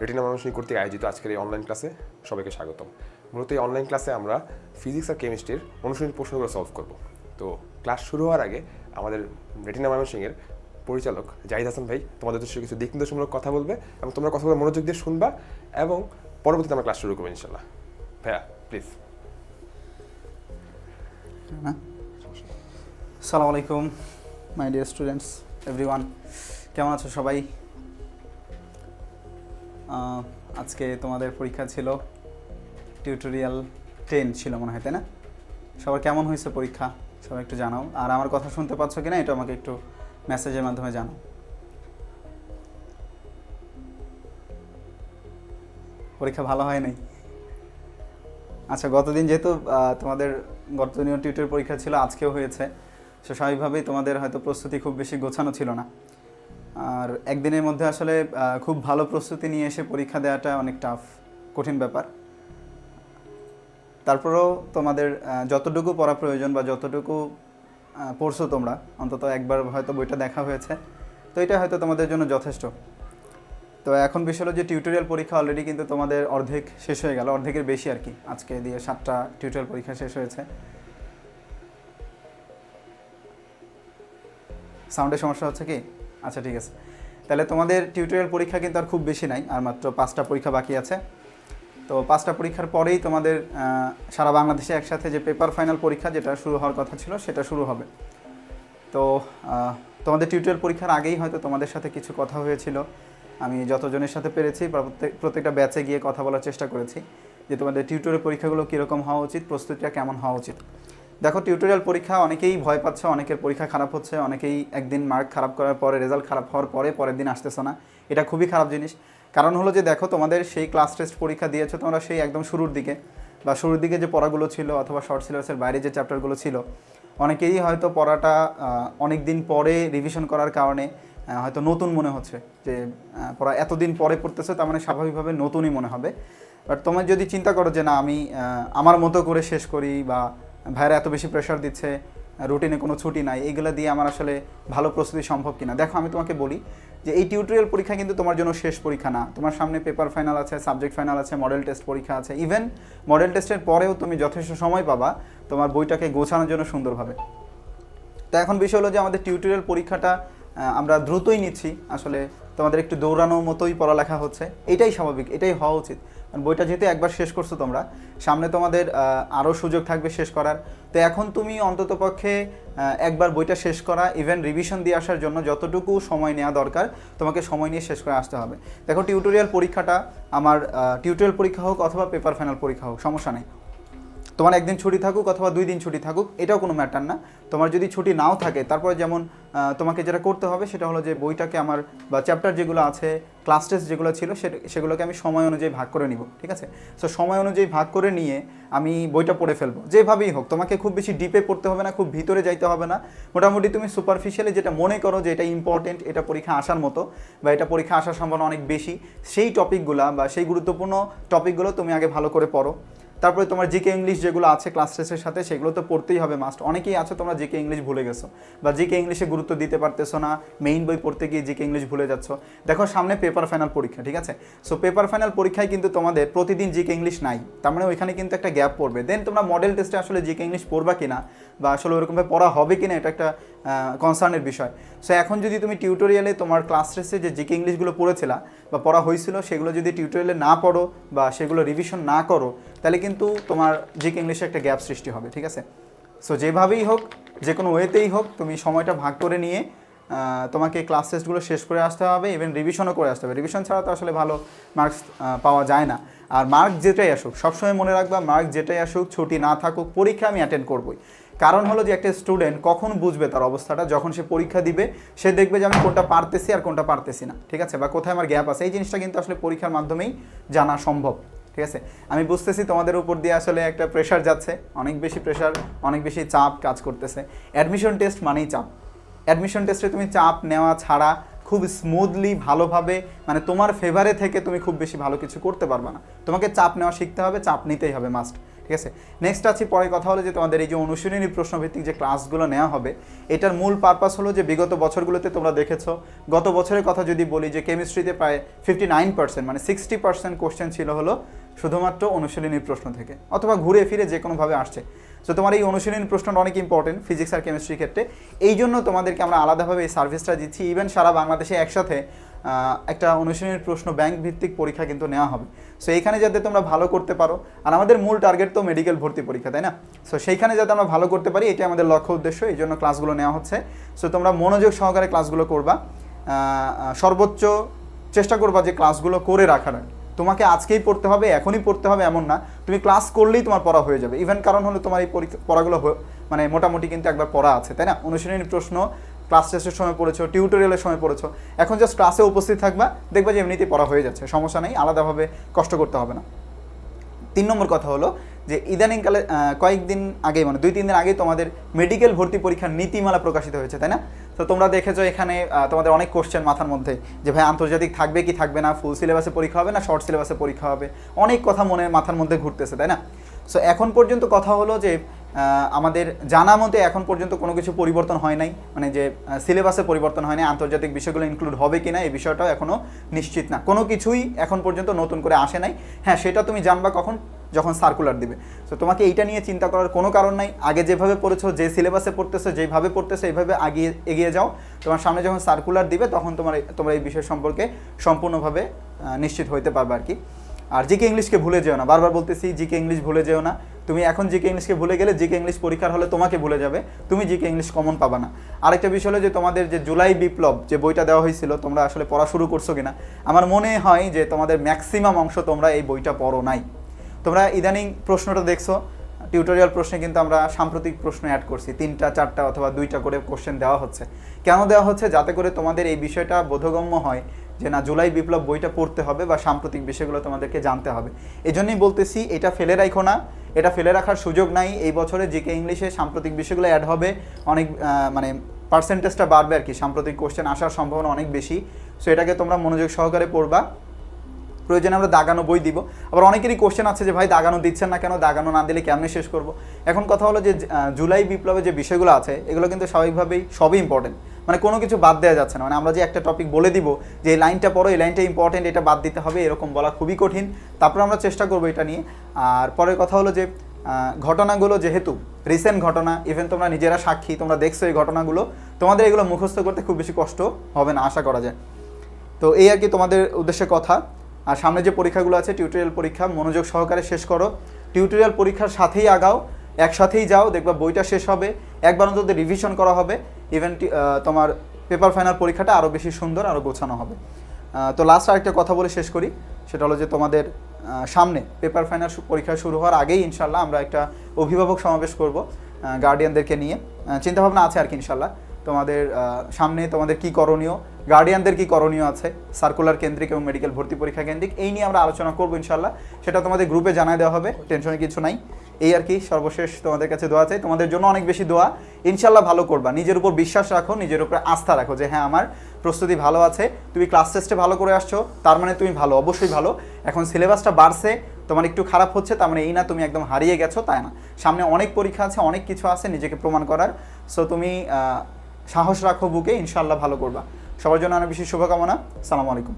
Retina মানুষনী কর্তৃক আয়োজিত আজকের এই অনলাইন ক্লাসে সবাইকে স্বাগতম। মূলত এই অনলাইন ক্লাসে আমরা ফিজিক্স আর কেমিস্ট্রির অনুশীলনী প্রশ্নগুলো সলভ করব। তো ক্লাস শুরু হওয়ার আগে আমাদের রেটিনা ময়মনসিংহের পরিচালক জাহিদ হাসান ভাই তোমাদের উদ্দেশ্যে কিছু দিক নির্দেশমূলক কথা বলবে এবং তোমরা কথাগুলো মনোযোগ দিয়ে শুনবা এবং পরবর্তীতে আমরা ক্লাস শুরু করব ইনশাল্লাহ ভাইয়া প্লিজ সালাম আলাইকুম মাই ডিয়ার স্টুডেন্টস এভরিওয়ান কেমন আছো সবাই? আজকে তোমাদের পরীক্ষা ছিল টিউটোরিয়াল টেন ছিল মনে হয়, তাই না? সবার কেমন হয়েছে পরীক্ষা? সবাই একটু জানাও। আর আমার কথা শুনতে পাচ্ছ কিনা, এটা আমাকে একটু মেসেজের মাধ্যমে জানাও। পরীক্ষা ভালো হয় নাই? আচ্ছা গতদিন যেহেতু তোমাদের গতদিনও টিউটের পরীক্ষা ছিল, আজকেও হয়েছে। সো স্বাভাবিকভাবেই তোমাদের হয়তো প্রস্তুতি খুব বেশি গোছানো ছিল না। আর একদিনের মধ্যে আসলে খুব ভালো প্রস্তুতি নিয়ে এসে পরীক্ষা দেওয়াটা অনেক টাফ কঠিন ব্যাপার। তারপরেও তোমাদের যতটুকু পড়া প্রয়োজন বা যতটুকু পড়ছো তোমরা, অন্তত একবার হয়তো বইটা দেখা হয়েছে, তো এটা হয়তো তোমাদের জন্য যথেষ্ট। তো এখন বিষয় হলো যে টিউটোরিয়াল পরীক্ষা অলরেডি কিন্তু তোমাদের অর্ধেক শেষ হয়ে গেল, অর্ধেকের বেশি আর কি। আজকে দিয়ে সাতটা টিউটোরিয়াল পরীক্ষা শেষ হয়েছে। সাউন্ডের সমস্যা হচ্ছে কি? আচ্ছা ঠিক আছে। তাহলে তোমাদের টিউটোরিয়াল পরীক্ষা কিন্তু আর খুব বেশি নাই, আর মাত্র পাঁচটা পরীক্ষা বাকি আছে। তো পাঁচটা পরীক্ষার পরেই তোমাদের সারা বাংলাদেশে একসাথে যে পেপার ফাইনাল পরীক্ষা যেটা শুরু হওয়ার কথা ছিল, সেটা শুরু হবে। তো তোমাদের টিউটোরিয়াল পরীক্ষার আগেই হয়তো তোমাদের সাথে কিছু কথা হয়েছিল। আমি যতজনের সাথে পেরেছি, প্রত্যেক, প্রত্যেকটা ব্যাচে গিয়ে কথা বলার চেষ্টা করেছি যে তোমাদের টিউটোরিয়াল পরীক্ষাগুলো কীরকম হওয়া উচিত, প্রস্তুতিটা কেমন হওয়া উচিত। দেখো টিউটোরিয়াল পরীক্ষা, অনেকেই ভয় পাচ্ছে, অনেকের পরীক্ষা খারাপ হচ্ছে, অনেকেই একদিন মার্ক খারাপ করার পরে রেজাল্ট খারাপ হওয়ার পরে পরের দিন আসতেছে না। এটা খুবই খারাপ জিনিস। কারণ হলো যে, দেখো, তোমাদের সেই ক্লাস টেস্ট পরীক্ষা দিয়েছ তোমরা সেই একদম শুরুর দিকে। বা শুরুর দিকে যে পড়াগুলো ছিল অথবা শর্ট সিলেবাসের বাইরে যে চ্যাপ্টারগুলো ছিল, অনেকেই হয়তো পড়াটা অনেক দিন পরে রিভিশন করার কারণে হয়তো নতুন মনে হচ্ছে যে পড়া এতদিন পরে পড়তেছে, তার মানে স্বাভাবিকভাবে নতুনই মনে হবে। বাট তোমার যদি চিন্তা করো যে, না, আমি আমার মতো করে শেষ করি বা ভাইরা এত বেশি প্রেশার দিচ্ছে রুটিনে কোনো ছুটি নাই এইগুলো দিয়ে আমার আসলে ভালো প্রস্তুতি সম্ভব কিনা? দেখো, আমি তোমাকে বলি যে এই টিউটোরিয়াল পরীক্ষা কিন্তু তোমার জন্য শেষ পরীক্ষা না। তোমার সামনে পেপার ফাইনাল আছে সাবজেক্ট ফাইনাল আছে মডেল টেস্ট পরীক্ষা আছে। ইভেন মডেল টেস্টের পরেও তুমি যথেষ্ট সময় পাবা তোমার বইটাকে গোছানোর জন্য সুন্দরভাবে। তো এখন বিষয় হলো যে আমাদের টিউটোরিয়াল পরীক্ষাটা আমরা দ্রুতই নিচ্ছি। আসলে তোমাদের একটু দৌড়ানোর মতোই পড়ালেখা হচ্ছে। এটাই স্বাভাবিক, এটাই হওয়া উচিত। বইটা যেহেতু একবার শেষ করছ তোমরা, সামনে তোমাদের আরও সুযোগ থাকবে শেষ করার। তো এখন তুমি অন্তত পক্ষে একবার বইটা শেষ করা ইভেন রিভিশন দিয়ে আসার জন্য যতটুকু সময় নেওয়া দরকার, তোমাকে সময় নিয়ে শেষ করে আসতে হবে। দেখো টিউটোরিয়াল পরীক্ষাটা আমার টিউটোরিয়াল পরীক্ষা হোক অথবা পেপার ফাইনাল পরীক্ষা হোক, সমস্যা নেই। তোমার একদিন ছুটি থাকুক অথবা দুই দিন ছুটি থাকুক, এটাও কোনো ম্যাটার না। তোমার যদি ছুটি নাও থাকে, তারপরে যেমন তোমাকে যেটা করতে হবে সেটা হলো যে বইটাকে আমার, বা চ্যাপ্টার যেগুলো আছে ক্লাস টেস্ট যেগুলো ছিল সেগুলোকে আমি সময় অনুযায়ী ভাগ করে নিব, ঠিক আছে? সো সময় অনুযায়ী ভাগ করে নিয়ে আমি বইটা পড়ে ফেলব। যেভাবেই হোক, তোমাকে খুব বেশি ডিপে পড়তে হবে না, খুব ভিতরে যাইতে হবে না। মোটামুটি তুমি সুপারফিশিয়ালি যেটা মনে করো যে এটা ইম্পর্টেন্ট এটা পরীক্ষা আসার মতো, বা এটা পরীক্ষা আসার সম্ভাবনা অনেক বেশি, সেই টপিকগুলো বা সেই গুরুত্বপূর্ণ টপিকগুলো তুমি আগে ভালো করে পড়ো। তারপরে তোমার জিকে ইংলিশ যেগুলো আছে ক্লাস টেস্টের সাথে, সেগুলো তো পড়তেই হবে মাস্ট অনেকেই আছে তোমরা জিকে ইংলিশ ভুলে গেছো বা জিকে ইংলিশে গুরুত্ব দিতে পারতেছো না মেইন বই পড়তে গিয়ে জিকে ইংলিশ ভুলে যাচ্ছ। দেখো সামনে পেপার ফাইনাল পরীক্ষা, ঠিক আছে? সো পেপার ফাইনাল পরীক্ষায় কিন্তু তোমাদের প্রতিদিন জিকে ইংলিশ নাই। তার মানে ওইখানে কিন্তু একটা গ্যাপ পড়বে। দেন তোমরা মডেল টেস্টে আসলে জিকে ইংলিশ পড়বা কিনা বা আসলে ওরকমভাবে পড়া হবে কিনা, এটা একটা কনসার্নের বিষয়। সো এখন যদি তুমি টিউটোরিয়ালে তোমার ক্লাস টেস্টে যে জিকে ইংলিশগুলো পড়েছিলা বা পড়া হয়েছিল, সেগুলো যদি টিউটোরিয়ালে না পড়ো বা সেগুলো রিভিশন না করো তাহলে কিন্তু তোমার জিকে ইংলিশে একটা গ্যাপ সৃষ্টি হবে, ঠিক আছে? সো যেভাবেই হোক, যে কোনো ওয়েতেই হোক, তুমি সময়টা ভাগ করে নিয়ে তোমাকে ক্লাস টেস্টগুলো শেষ করে আসতে হবে ইভেন রিভিশনও করে আসতে হবে। রিভিশন ছাড়া তো আসলে ভালো মার্কস পাওয়া যায় না। আর মার্ক যেটাই আসুক, সবসময় মনে রাখবা মার্ক যেটাই আসুক, ছুটি না থাকুক, পরীক্ষা আমি অ্যাটেন্ড করবই। কারণ হলো যে একটা স্টুডেন্ট কখন বুঝবে তার অবস্থাটা? যখন সে পরীক্ষা দিবে, সে দেখবে যে আমি কোনটা পারতেছি আর কোনটা পারতেছি না, ঠিক আছে? বা কোথায় আমার গ্যাপ আছে? এই জিনিসটা কিন্তু আসলে পরীক্ষার মাধ্যমেই জানা সম্ভব। ঠিক আছে? আমি বুঝতেছি তোমাদের উপর দিয়ে আসলে একটা প্রেশার যাচ্ছে। অনেক বেশি প্রেশার অনেক বেশি চাপ কাজ করতেছে। অ্যাডমিশন টেস্ট মানেই চাপ। অ্যাডমিশন টেস্টে তুমি চাপ নেওয়া ছাড়া খুব স্মুথলি ভালোভাবে মানে তোমার ফেভারে থেকে তুমি খুব বেশি ভালো কিছু করতে পারবে না। তোমাকে চাপ নেওয়া শিখতে হবে, চাপ নিতেই হবে মাস্ট ঠিক আছে? নেক্সট আছে, পরে কথা হলো যে তোমাদের এই যে অনুশীলনী প্রশ্নভিত্তিক যে ক্লাসগুলো নেওয়া হবে, এটার মূল পারপাস হলো যে বিগত বছরগুলোতে তোমরা দেখেছ, গত বছরের কথা যদি বলি যে কেমিস্ট্রিতে প্রায় ফিফটি নাইন পার্সেন্ট মানে সিক্সটি পার্সেন্ট কোশ্চেন ছিল হলো শুধুমাত্র অনুশীলনীর প্রশ্ন থেকে, অথবা ঘুরে ফিরে যে কোনোভাবে আসছে। সো তোমার এই অনুশীলনী প্রশ্নটা অনেক ইম্পর্টেন্ট ফিজিক্স আর কেমিস্ট্রির ক্ষেত্রে। এই জন্য তোমাদেরকে আমরা আলাদাভাবে এই সার্ভিসটা দিচ্ছি। ইভেন সারা বাংলাদেশে একসাথে একটা অনুশীলনের প্রশ্ন ব্যাংক ভিত্তিক পরীক্ষা কিন্তু নেওয়া হবে। সো এইখানে যাতে তোমরা ভালো করতে পারো, আর আমাদের মূল টার্গেট তো মেডিকেল ভর্তি পরীক্ষা, তাই না? সো সেইখানে যাতে আমরা ভালো করতে পারি, এটাই আমাদের লক্ষ্য উদ্দেশ্য। এই জন্য ক্লাসগুলো নেওয়া হচ্ছে। সো তোমরা মনোযোগ সহকারে ক্লাসগুলো করবা। সর্বোচ্চ চেষ্টা করবা যে ক্লাসগুলো করে রাখার তোমাকে আজকেই পড়তে হবে, এখনই পড়তে হবে এমন না। তুমি ক্লাস করলেই তোমার পড়া হয়ে যাবে। ইভেন কারণ হলো তোমার এই পড়াগুলো মানে মোটামুটি কিন্তু একবার পড়া আছে, তাই না? অনুশীলনী প্রশ্ন ক্লাস টেস্টের সময় পড়েছো টিউটোরিয়ালের সময় পড়েছো। এখন জাস্ট ক্লাসে উপস্থিত থাকবা, দেখবা যে এমনিতেই পড়া হয়ে যাচ্ছে, সমস্যা নেই, আলাদাভাবে কষ্ট করতে হবে না। তিন নম্বর কথা হলো যে ইদানিংকালে কয়েকদিন আগে মানে দুই, তিন দিন আগে তোমাদের মেডিকেল ভর্তি পরীক্ষার নীতিমালা প্রকাশিত হয়েছে, তাই না? তো তোমরা দেখেছ এখানে তোমাদের অনেক কোশ্চেন মাথার মধ্যে যে, ভাই, আন্তর্জাতিক থাকবে কি থাকবে না? ফুল সিলেবাসে পরীক্ষা হবে না শর্ট সিলেবাসে পরীক্ষা হবে? অনেক কথা মনে, মাথার মধ্যে ঘুরতেছে, তাই না? সো এখন পর্যন্ত কথা হলো যে আমাদের জানা মতে এখন পর্যন্ত কোনো কিছু পরিবর্তন হয় নাই। মানে যে সিলেবাসে পরিবর্তন হয় নাই, আন্তর্জাতিক বিষয়গুলো ইনক্লুড হবে কি না এই বিষয়টাও এখনও নিশ্চিত না। কোনো কিছুই এখন পর্যন্ত নতুন করে আসে নাই। হ্যাঁ সেটা তুমি জানবা কখন? যখন সার্কুলার দিবে। তো তোমাকে এইটা নিয়ে চিন্তা করার কোনো কারণ নাই। আগে যেভাবে পড়েছো, যে সিলেবাসে পড়তেছো, যেভাবে পড়তেছো, এইভাবে আগিয়ে, এগিয়ে যাও। তোমার সামনে যখন সার্কুলার দিবে, তখন তোমার তোমরা এই বিষয় সম্পর্কে সম্পূর্ণভাবে নিশ্চিত হইতে পারবে আর কি আর জিকে ইংলিশকে ভুলে যেও না। বারবার বলতেছি জিকে ইংলিশ ভুলে যেও না। তুমি এখন জিকে ইংলিশকে ভুলে গেলে জিকে ইংলিশ পরীক্ষার হলে তোমাকে ভুলে যাবে। তুমি জিকে ইংলিশ কমন পাবা না। আরেকটা বিষয় হলো যে, তোমাদের যে জুলাই বিপ্লব যে বইটা দেওয়া হয়েছিল, তোমরা আসলে পড়া শুরু করছ কিনা? আমার মনে হয় যে, তোমাদের ম্যাক্সিমাম অংশ তোমরা এই বইটা পড়ো নাই। তোমরা ইদানিং প্রশ্নটা দেখছ টিউটোরিয়াল প্রশ্নে কিন্তু আমরা সাম্প্রতিক প্রশ্ন অ্যাড করছি, তিনটা, চারটা অথবা দুইটা করে কোশ্চেন দেওয়া হচ্ছে। কেন দেওয়া হচ্ছে? যাতে করে তোমাদের এই বিষয়টা বোধগম্য হয় যে না, জুলাই বিপ্লব বইটা পড়তে হবে বা সাম্প্রতিক বিষয়গুলো তোমাদেরকে জানতে হবে। এই জন্যই বলতেছি, এটা ফেলে রাখো না। এটা ফেলে রাখার সুযোগ নাই। এই বছরে জিকে ইংলিশে সাম্প্রতিক বিষয়গুলো অ্যাড হবে, অনেক মানে পার্সেন্টেজটা বাড়বে আর কি। সাম্প্রতিক কোশ্চেন আসার সম্ভাবনা অনেক বেশি। সো এটাকে তোমরা মনোযোগ সহকারে পড়বা। প্রয়োজনে আমরা দাগানো বই দিব। আবার অনেকেরই কোশ্চেন আছে যে, ভাই, দাগানো দিচ্ছেন না কেন? দাগানো না দিলে কেমনে শেষ করব? এখন কথা হলো যে জুলাই বিপ্লবে যে বিষয়গুলো আছে, এগুলো কিন্তু স্বাভাবিকভাবেই সবই ইম্পর্টেন্ট মানে কোনো কিছু বাদ দেওয়া যাচ্ছে না। মানে আমরা যে একটা টপিক বলে দিব, যে এই লাইনটা পড়ো, এই লাইনটা ইম্পর্টেন্ট এটা বাদ দিতে হবে, এরকম বলা খুবই কঠিন। তারপর আমরা চেষ্টা করব এটা নিয়ে। আর পরের কথা হলো যে ঘটনাগুলো যেহেতু রিসেন্ট ঘটনা ইভেন তোমরা নিজেরা সাক্ষী, তোমরা দেখছ এই ঘটনাগুলো, তোমাদের এগুলো মুখস্থ করতে খুব বেশি কষ্ট হবে না, আশা করা যায়। তো এই আর কি তোমাদের উদ্দেশ্যে কথা। আর সামনে যে পরীক্ষাগুলো আছে টিউটোরিয়াল পরীক্ষা, মনোযোগ সহকারে শেষ করো। টিউটোরিয়াল পরীক্ষার সাথেই আগাও, একসাথেই যাও, দেখবা বইটা শেষ হবে, একবার অন্তত রিভিশন করা হবে ইভেন তোমার পেপার ফাইনাল পরীক্ষাটা আরও বেশি সুন্দর আরও গোছানো হবে। তো লাস্ট আরেকটা কথা বলে শেষ করি, সেটা হলো যে তোমাদের সামনে পেপার ফাইনাল পরীক্ষা শুরু হওয়ার আগেই ইনশাল্লাহ আমরা একটা অভিভাবক সমাবেশ করব গার্ডিয়ানদেরকে নিয়ে। চিন্তাভাবনা আছে আর কি ইনশাল্লাহ তোমাদের সামনে তোমাদের কি করণীয়? গার্ডিয়ানদের কি করণীয় আছে? সার্কুলার কেন্দ্রিক এবং মেডিকেল ভর্তি পরীক্ষা কেন্দ্রিক, এই নিয়ে আমরা আলোচনা করব ইনশাল্লাহ সেটা তোমাদের গ্রুপে জানাই দেওয়া হবে টেনশনে কিছু নাই। এই আর কি, সর্বশেষ তোমাদের কাছে দোয়া চাই। তোমাদের জন্য অনেক বেশি দোয়া। ইনশাল্লাহ ভালো করবা। নিজের উপর বিশ্বাস রাখো, নিজের উপরে আস্থা রাখো যে হ্যাঁ আমার প্রস্তুতি ভালো আছে। তুমি ক্লাস টেস্টে ভালো করে আসছো, তার মানে তুমি ভালো, অবশ্যই ভালো। এখন সিলেবাসটা বাড়ছে, তোমার একটু খারাপ হচ্ছে, তার মানে এই না তুমি একদম হারিয়ে গেছো, তাই না? সামনে অনেক পরীক্ষা আছে, অনেক কিছু আছে নিজেকে প্রমাণ করার। সো তুমি সাহস রাখো বুকে ইনশাল্লাহ ভালো করবা। সবার জন্য অনেক বেশি শুভকামনা। সালামু আলাইকুম।